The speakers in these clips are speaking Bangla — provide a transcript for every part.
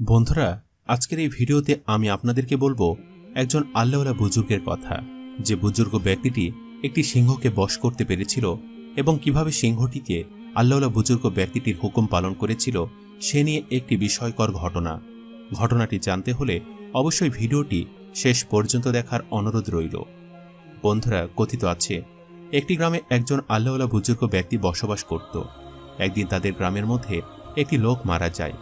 বন্ধুরা, আজকের এই ভিডিওতে আমি আপনাদেরকে বলব একজন আল্লাহওয়ালা বুজুর্গের কথা। যে বুজুর্গ ব্যক্তিটি একটি সিংহকে বশ করতে পেরেছিল এবং কীভাবে সিংহটিকে আল্লাহওয়ালা বুজুর্গ ব্যক্তিটির হুকুম পালন করেছিল, সে নিয়ে একটি বিস্ময়কর ঘটনা। ঘটনাটি জানতে হলে অবশ্যই ভিডিওটি শেষ পর্যন্ত দেখার অনুরোধ রইল। বন্ধুরা, কথিত আছে, একটি গ্রামে একজন আল্লাহওয়ালা বুজুর্গ ব্যক্তি বসবাস করত। একদিন তাদের গ্রামের মধ্যে একটি লোক মারা যায়।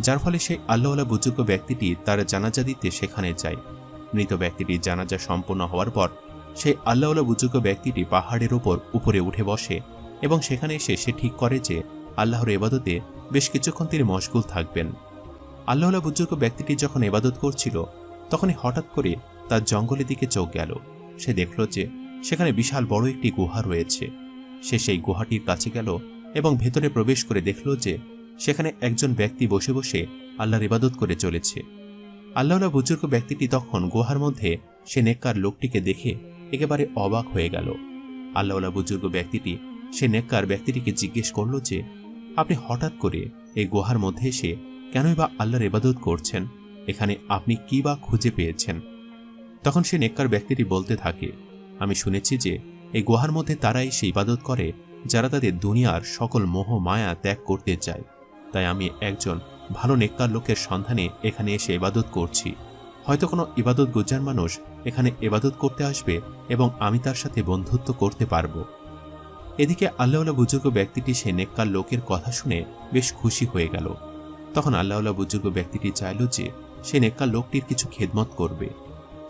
যার ফলে সেই আল্লাহওয়ালা বুজুর্গ ব্যক্তিটি তার জানাজা দিতে সেখানে যায়। মৃত ব্যক্তিটির জানাজা সম্পন্ন হওয়ার পর সেই আল্লাহওয়ালা বুজুর্গ ব্যক্তিটি পাহাড়ের ওপর উপরে উঠে বসে এবং সেখানে এসে সে ঠিক করে যে আল্লাহর এবাদতে বেশ কিছুক্ষণ তিনি মশগুল থাকবেন। আল্লাহওয়ালা বুজুর্গ ব্যক্তিটি যখন এবাদত করছিল, তখনই হঠাৎ করে তার জঙ্গলের দিকে চোখ গেল। সে দেখল যে সেখানে বিশাল বড় একটি গুহা রয়েছে। সে সেই গুহাটির কাছে গেল এবং ভেতরে প্রবেশ করে দেখল যে সেখানে একজন ব্যক্তি বসে বসে আল্লাহর ইবাদত করে চলেছে। আল্লাহলা বুজুর্গ ব্যক্তিটি তখন গুহার মধ্যে সে নেককার লোকটিকে দেখে একেবারে অবাক হয়ে গেল। আল্লাহলা বুজুর্গ ব্যক্তিটি সে নেককার ব্যক্তিটিকে জিজ্ঞেস করল যে, আপনি হঠাৎ করে এই গুহার মধ্যে এসে কেনই বা আল্লাহর ইবাদত করছেন? এখানে আপনি কি বা খুঁজে পেয়েছেন? তখন সে নেককার ব্যক্তিটি বলতে থাকে, আমি শুনেছি যে এই গুহার মধ্যে তারাই সে ইবাদত করে যারা তাদের দুনিয়ার সকল মোহ মায়া ত্যাগ করতে চায়। তাই আমি একজন ভালো নেককার লোকের সন্ধানে এখানে এসে ইবাদত করছি। হয়তো কোনো ইবাদত গুজ্জার মানুষ এখানে ইবাদত করতে আসবে এবং আমি তার সাথে বন্ধুত্ব করতে পারব। এদিকে আল্লাহলা বুজুর্গ ব্যক্তিটি সে নেককার লোকের কথা শুনে বেশ খুশি হয়ে গেল। তখন আল্লাহলা বুজুর্গ ব্যক্তিটি চাইল যে সে নেককার লোকটির কিছু খেদমত করবে।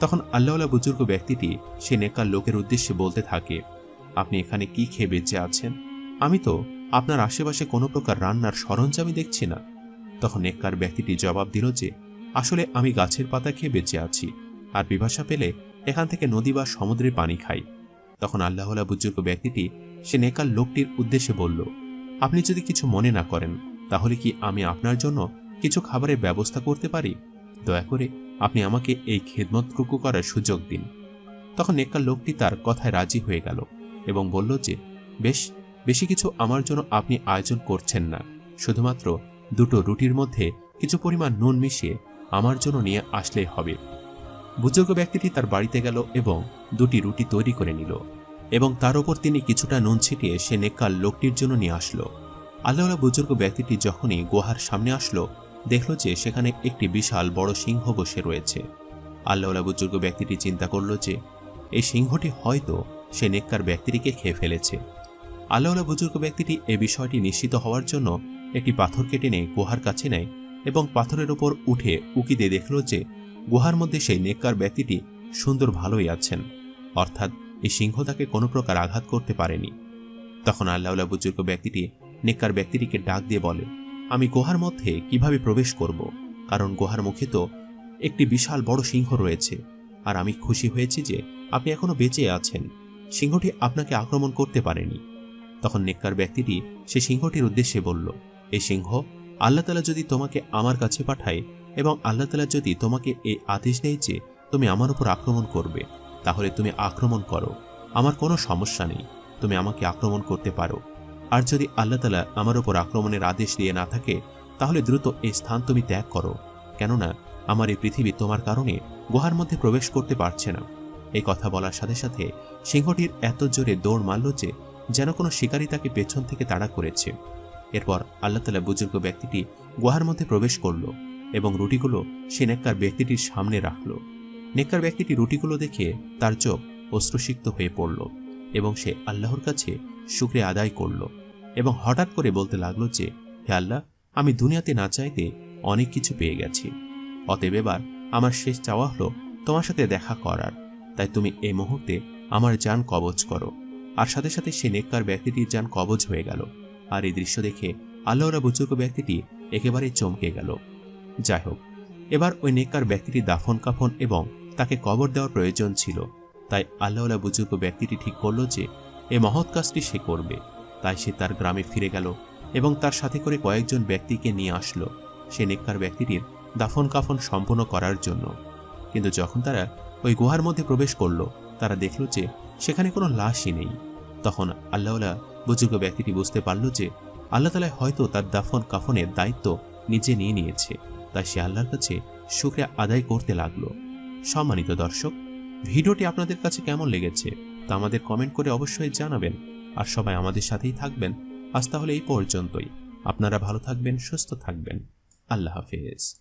তখন আল্লাহলা বুজুর্গ ব্যক্তিটি সে নেককার লোকের উদ্দেশ্যে বলতে থাকে, আপনি এখানে কি খেয়ে বেঁচে আছেন? আমি তো আপনার আশেপাশে কোনো প্রকার রান্নার সরঞ্জামই দেখছি না। তখন নেককার ব্যক্তিটি জবাব দিল যে, আসলে আমি গাছের পাতা খেয়ে বেঁচে আছি আর বিভাষা পেলে এখান থেকে নদী বা সমুদ্রের পানি খাই। তখন আল্লাহলা বুজুর্গ ব্যক্তিটি সে নেকার লোকটির উদ্দেশ্যে বলল, আপনি যদি কিছু মনে না করেন, তাহলে কি আমি আপনার জন্য কিছু খাবারের ব্যবস্থা করতে পারি? দয়া করে আপনি আমাকে এই খেদমতটুকু করার সুযোগ দিন। তখন নেককার লোকটি তার কথায় রাজি হয়ে গেল এবং বলল যে, বেশ বেশি কিছু আমার জন্য আপনি আয়োজন করছেন না। শুধুমাত্র দুটো রুটির মধ্যে কিছু পরিমাণ নুন মিশিয়ে আমার জন্য নিয়ে আসলেই হবে। বুজুর্গ ব্যক্তিটি তার বাড়িতে গেল এবং দুটি রুটি তৈরি করে নিল এবং তার ওপর তিনি কিছুটা নুন ছিটিয়ে সে নেকাল লোকটির জন্য নিয়ে আসলো। আল্লাহলা বুজুর্গ ব্যক্তিটি যখনই গুহার সামনে আসলো, দেখল যে সেখানে একটি বিশাল বড় সিংহ বসে রয়েছে। আল্লাহলা বুজুর্গ ব্যক্তিটি চিন্তা করল যে, এই সিংহটি হয়তো সে নেককার ব্যক্তিটিকে খেয়ে ফেলেছে। আল্লাহলা বুজুর্গ ব্যক্তিটি এ বিষয়টি নিশ্চিত হওয়ার জন্য একটি পাথর কেটে নিয়ে গুহার কাছে নেয় এবং পাথরের ওপর উঠে উকি দিয়ে দেখল যে গুহার মধ্যে সেই নেককার ব্যক্তিটি সুন্দর ভালোই আছেন। অর্থাৎ এই সিংহ তাকে কোনো প্রকার আঘাত করতে পারেনি। তখন আল্লাহলা বুজুর্গ ব্যক্তিটি নেককার ব্যক্তিটিকে ডাক দিয়ে বলে, আমি গুহার মধ্যে কীভাবে প্রবেশ করব? কারণ গুহার মুখে তো একটি বিশাল বড় সিংহ রয়েছে। আর আমি খুশি হয়েছি যে আপনি এখনও বেঁচে আছেন। সিংহটি আপনাকে আক্রমণ করতে পারেনি। তখন নেককার ব্যক্তিটি সে সিংহটির উদ্দেশ্যে বলল এই সিংহ, আল্লাহ তালা যদি তোমাকে আমার কাছে পাঠায় এবং আল্লাহ তালা যদি তোমাকে এই আদেশ দেয় যে তুমি আমার উপর আক্রমণ করবে, তাহলে তুমি আক্রমণ করো। আমার কোনো সমস্যা নেই, তুমি আমাকে আক্রমণ করতে পারো। আর যদি আল্লাহ তালা আমার উপর আক্রমণের আদেশ দিয়ে না থাকে, তাহলে দ্রুত এই স্থান তুমি ত্যাগ করো। কেননা, আমার এই পৃথিবী তোমার কারণে গুহার মধ্যে প্রবেশ করতে পারছে না। এই কথা বলার সাথে সাথে সিংহটির এত জোরে দৌড় মারল যে যেন কোনো শিকারী তাকে পেছন থেকে তাড়া করেছে। এরপর আল্লাহ তালা বুজুর্গ ব্যক্তিটি গুহার মধ্যে প্রবেশ করল এবং রুটিগুলো সে নেককার ব্যক্তিটির সামনে রাখল। নেককার ব্যক্তিটি রুটিগুলো দেখে তার চোখ অশ্রুসিক্ত হয়ে পড়ল এবং সে আল্লাহর কাছে শুক্রে আদায় করল এবং হঠাৎ করে বলতে লাগল যে, হে আল্লাহ, আমি দুনিয়াতে না চাইতে অনেক কিছু পেয়ে গেছি। অতএব এবার আমার শেষ চাওয়া হলো তোমার সাথে দেখা করার। তাই তুমি এই মুহূর্তে আমার যান কবচ করো। আর সাথে সাথে সে নেককার ব্যক্তিটির যান কবজ হয়ে গেল। আর এই দৃশ্য দেখে আল্লাহরা বুজুর্গ ব্যক্তিটি একেবারে চমকে গেল। যাই হোক, এবার ওই নেককার ব্যক্তিটি দাফন কাফন এবং তাকে কবর দেওয়ার প্রয়োজন ছিল। তাই আল্লাহলা বুজুর্গ ব্যক্তিটি ঠিক করল যে, এ মহৎ কাজটি সে করবে। তাই সে তার গ্রামে ফিরে গেল এবং তার সাথে করে কয়েকজন ব্যক্তিকে নিয়ে আসলো সে নেককার ব্যক্তিটির দাফন কাফন সম্পন্ন করার জন্য। কিন্তু যখন তারা ওই গুহার মধ্যে প্রবেশ করল, তারা দেখল যে সেখানে কোনো লাশই নেই। তখন আল্লাহলা বুজুর্গ ব্যক্তিটি বুঝতে পারল যে আল্লাহ তালা হয়তো তার দাফন কাফনের দায়িত্ব নিজে নিয়ে নিয়েছে। তাই সে আল্লাহর কাছে শুক্রিয়া আদায় করতে লাগল। সম্মানিত দর্শক, ভিডিওটি আপনাদের কাছে কেমন লেগেছে তা আমাদের কমেন্ট করে অবশ্যই জানাবেন আর সবাই আমাদের সাথেই থাকবেন। আজ তাহলে এই পর্যন্তই। আপনারা ভালো থাকবেন, সুস্থ থাকবেন। আল্লাহ হাফেজ।